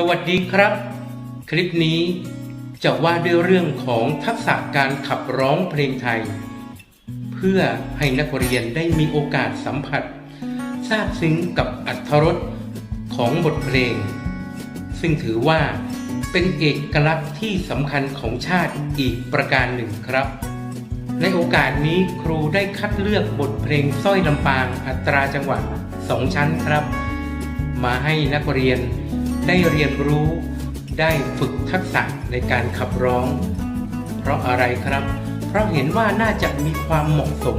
สวัสดีครับ คลิปนี้จะว่าด้วยเรื่องของทักษะการขับร้องเพลงไทย เพื่อให้นักเรียนได้มีโอกาสสัมผัสทราบซึ้งกับอัธรสของบทเพลง ซึ่งถือว่าเป็นเอกลักษณ์ที่สำคัญของชาติอีกประการหนึ่งครับ ในโอกาสนี้ครูได้คัดเลือกบทเพลงสร้อยลำปางอัตราจังหวะสองชั้นครับ มาให้นักเรียน ได้เรียนรู้ได้ฝึกทักษะในการขับร้อง เพราะอะไรครับ เพราะเห็นว่าน่าจะมีความเหมาะสม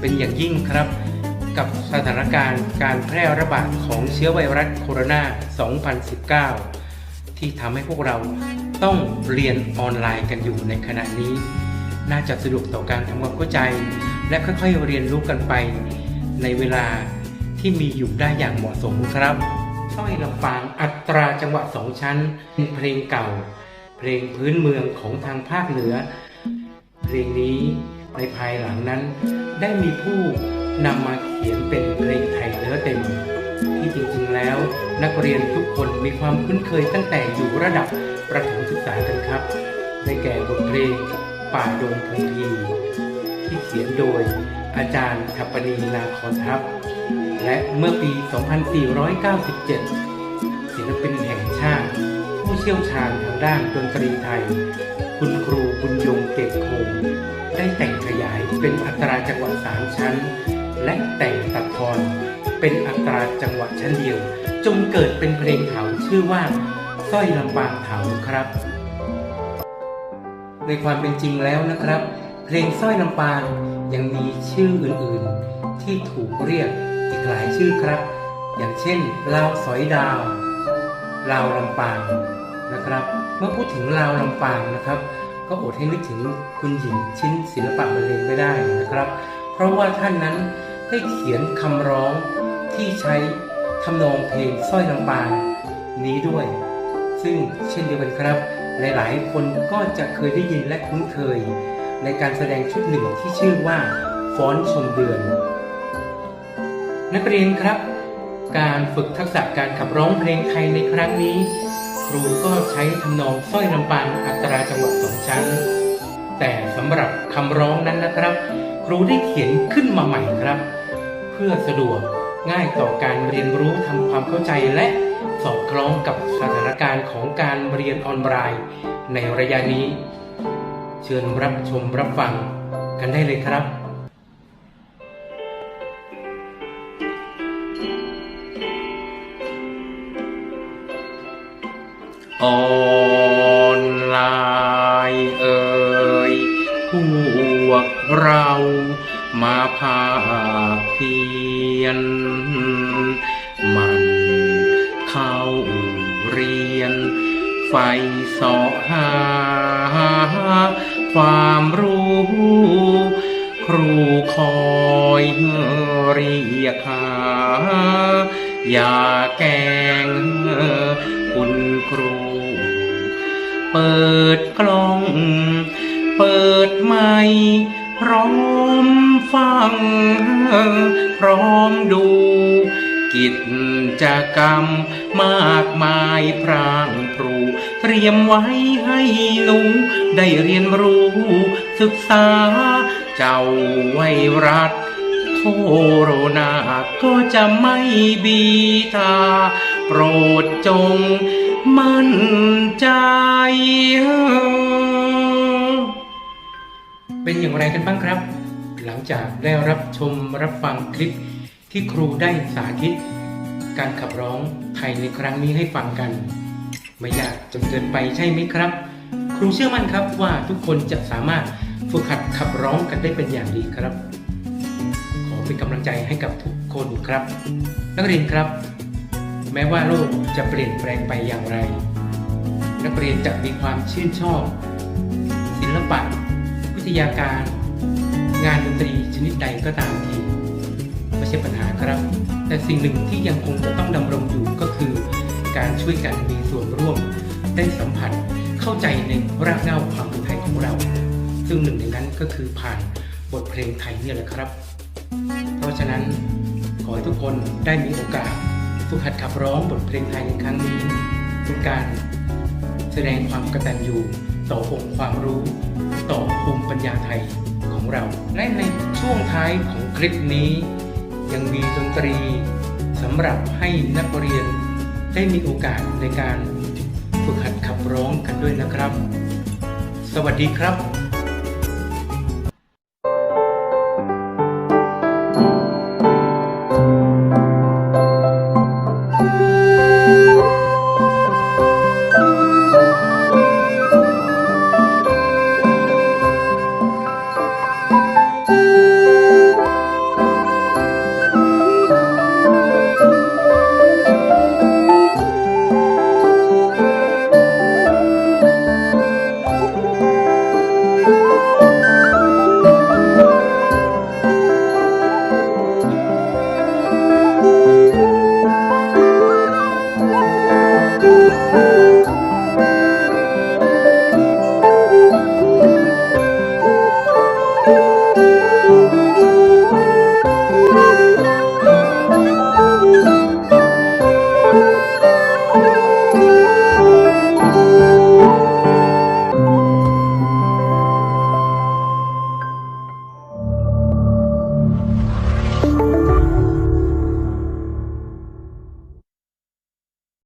เป็นอย่างยิ่งครับ กับสถานการณ์การแพร่ระบาดของเชื้อไวรัสโคโรนา 2019 ที่ทำให้พวกเราต้องเรียนออนไลน์กันอยู่ในขณะนี้ น่าจะสะดวกต่อการทำความเข้าใจ และค่อยๆเรียนรู้กันไป ในเวลาที่มีอยู่ได้อย่างเหมาะสมครับ ร้อยลำปางอัตราจังหวะสองชั้นเป็นเพลงเก่า เพลงพื้นเมืองของทางภาคเหนือ เพลงนี้ในภายหลังนั้น ได้มีผู้นำมาเขียนเป็นเพลงไทยเนื้อเต็ม ที่จริงๆแล้ว นักเรียนทุกคนมีความคุ้นเคยตั้งแต่อยู่ระดับประถมศึกษากันครับได้แก่บทเพลงป่าดงพงพีที่เขียนโดยอาจารย์ทัปปนีนาคอนทัพ และเมื่อปี 2497 ศิลปินแห่งชาติ ผู้เชี่ยวชาญทางด้านดนตรีไทย คุณครูบุญยงเกตคงได้แต่งขยายเป็นอัตราจังหวะสามชั้น และแต่งตัดทอนเป็นอัตราจังหวะชั้นเดียว จนเกิดเป็นเพลงเถาชื่อว่าสร้อยลำปางเถาครับ ในความเป็นจริงแล้วนะครับ เพลงสร้อยลำปางยังมีชื่ออื่นๆ ที่ถูกเรียก อีกหลายชื่อครับ อย่างเช่นลาวสอยดาวลาวลำปางนะครับ เมื่อพูดถึงลาวลำปางนะครับ ก็อดให้นึกถึงคุณหญิงชิ้นศิลปะบรรเลงไม่ได้นะครับ เพราะว่าท่านนั้นได้เขียนคำร้องที่ใช้ทำนองเพลงสร้อยลำปางนี้ด้วย ซึ่งเช่นเดียวกันครับ หลายๆ คนก็จะเคยได้ยินและคุ้นเคย ในการแสดงชุดหนึ่งที่ชื่อว่าฟ้อนชมเดือน นักเรียนครับ การฝึกทักษะการขับร้องเพลงไทยในครั้งนี้ ครูก็ใช้ทำนองสร้อยลำปางอัตราจังหวะสองชั้น แต่สำหรับคำร้องนั้นนะครับ ครูได้เขียนขึ้นมาใหม่ครับ เพื่อสะดวกง่ายต่อการเรียนรู้ทำความเข้าใจและสอดคล้องกับสถานการณ์ของการเรียนออนไลน์ในระยะนี้ เชิญรับชมรับฟังกันได้เลยครับ ออนไลน์เอ่ยพวกเรามาภาเพียน มันเข้าเรียน ไฟสอหา ความรู้ ครูคอยเรียกหา อย่าแกง เปิดกล้อง เปิดไมค์พร้อมฟัง พร้อมดู กิจกรรมมากมายพรางพรู เตรียมไว้ให้หนู ได้เรียนรู้ศึกษา เจ้าไวรัสโคโรนาก็จะไม่บีตา โปรดจง มั่นใจ เป็นอย่างไรกันบ้างครับ หลังจากได้รับชมรับฟังคลิปที่ครูได้สาธิต การขับร้องไทยในครั้งนี้ให้ฟังกัน ไม่ยากจนเกินไปใช่ไหมครับ ครูเชื่อมั่นครับว่าทุกคนจะสามารถฝึกหัดขับร้องกันได้เป็นอย่างดีครับ ขอเป็นกำลังใจให้กับทุกคนครับ นักเรียนครับ แม้ว่าโลกจะเปลี่ยนแปลงไปอย่างไร นักเรียนจะมีความชื่นชอบ ศิลปะ วิทยาการ งานดนตรีชนิดใดก็ตามทีไม่ใช่ปัญหาครับ แต่สิ่งหนึ่งที่ยังคงจะต้องดำรงอยู่ก็คือ การช่วยกันมีส่วนร่วม ได้สัมผัสเข้าใจในรากเหง้าความเป็นไทยของเรา ซึ่งหนึ่งในนั้นก็คือผ่านบทเพลงไทยเนี่ยแหละครับ เพราะฉะนั้นขอให้ทุกคนได้มีโอกาส ฝึกหัดขับร้องบทเพลงไทยในครั้งนี้ เป็นการแสดงความกตัญญูต่อองค์ความรู้ ต่อภูมิปัญญาไทยของเรา และในช่วงท้ายของคลิปนี้ ยังมีดนตรีสำหรับให้นักเรียนได้มีโอกาสในการฝึกหัดขับร้องกันด้วยนะครับ สวัสดีครับ